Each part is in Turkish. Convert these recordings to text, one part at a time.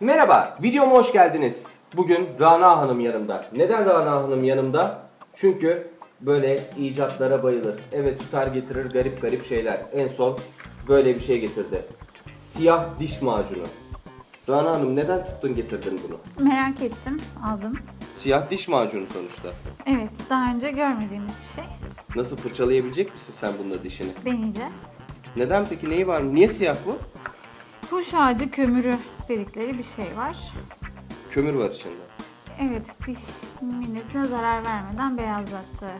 Merhaba, videoma hoş geldiniz. Bugün Rana Hanım yanımda. Neden Rana Hanım yanımda? Çünkü böyle icatlara bayılır. Evet tutar getirir garip garip şeyler. En son böyle bir şey getirdi. Siyah diş macunu. Rana Hanım neden tuttun getirdin bunu? Merak ettim, aldım. Siyah diş macunu sonuçta. Evet, daha önce görmediğimiz bir şey. Nasıl fırçalayabilecek misin sen bununla dişini? Deneyeceğiz. Neden peki neyi var? Niye siyah bu? Kuş ağacı kömürü dedikleri bir şey var. Kömür var içinde. Evet, diş minesine zarar vermeden beyazlattığı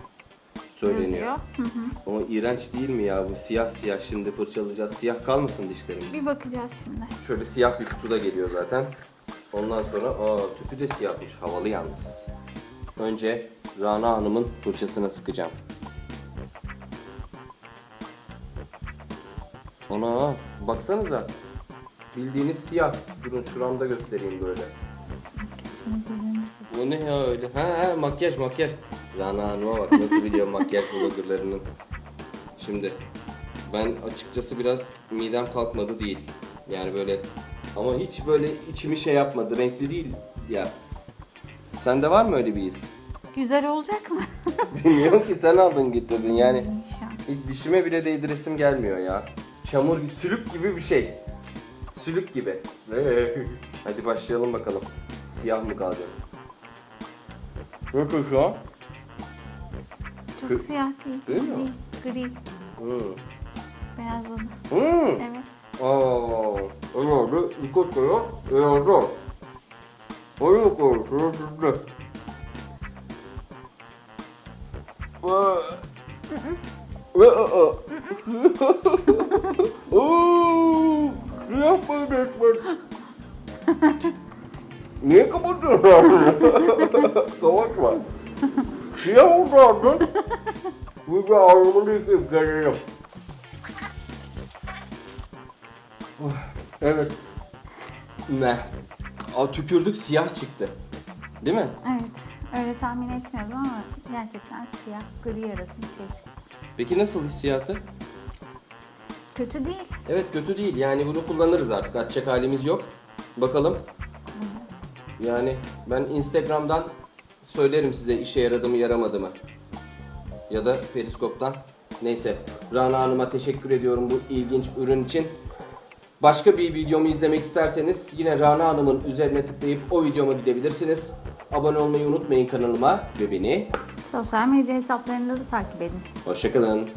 Söyleniyor. Hı hı. Ama iğrenç değil mi ya bu siyah siyah şimdi fırçalayacağız. Siyah kalmasın dişlerimiz. Bir bakacağız şimdi. Şöyle siyah bir kutuda geliyor zaten. Ondan sonra aa tüpü de siyahmış. Havalı yalnız. Önce Rana Hanım'ın fırçasına sıkacağım. Ana baksanıza. Bildiğiniz siyah. Durun şuramda göstereyim böyle. Bu ne ya öyle? Ha, ha makyaj makyaj. Rana Hanım'a bak nasıl biliyor makyaj bloggerlarının. Şimdi ben açıkçası biraz midem kalkmadı değil. Yani böyle ama hiç böyle içimi şey yapmadı. Renkli değil ya. Sende var mı öyle bir his? Güzel olacak mı? Bilmiyorum ki sen aldın getirdin yani. Hiç dişime bile değdiresim gelmiyor ya. Çamur gibi, sülük gibi bir şey. Sülük gibi. Hadi başlayalım bakalım. Siyah mı kalacak? Nasıl şu an? Çok Kı- siyah değil. Değil mi? Gri. Hmm. Beyazladı. Hmm. Evet. Aa, herhalde dikkat koyuyor. Herhalde. Hadi bakalım, sıra sizde. Vay. Ve aa. Oo, Yapma resmen. Niye kapatıyorsun? Kapatma. Siyah oldu artık. Bir de ağrımını yıkayıp gelelim. Evet. Ne? Aa, tükürdük siyah çıktı. Değil mi? Evet. Öyle tahmin etmiyordum ama gerçekten siyah gri arası bir şey çıktı. Peki nasıl hissiyatı? Kötü değil. Evet kötü değil. Yani bunu kullanırız artık. Açacak halimiz yok. Bakalım. Yani ben Instagram'dan söylerim size işe yaradı mı yaramadı mı. Ya da Periskop'tan. Neyse. Rana Hanım'a teşekkür ediyorum bu ilginç ürün için. Başka bir videomu izlemek isterseniz yine Rana Hanım'ın üzerine tıklayıp o videoma gidebilirsiniz. Abone olmayı unutmayın kanalıma ve beni. Sosyal medya hesaplarında da takip edin. Hoşçakalın.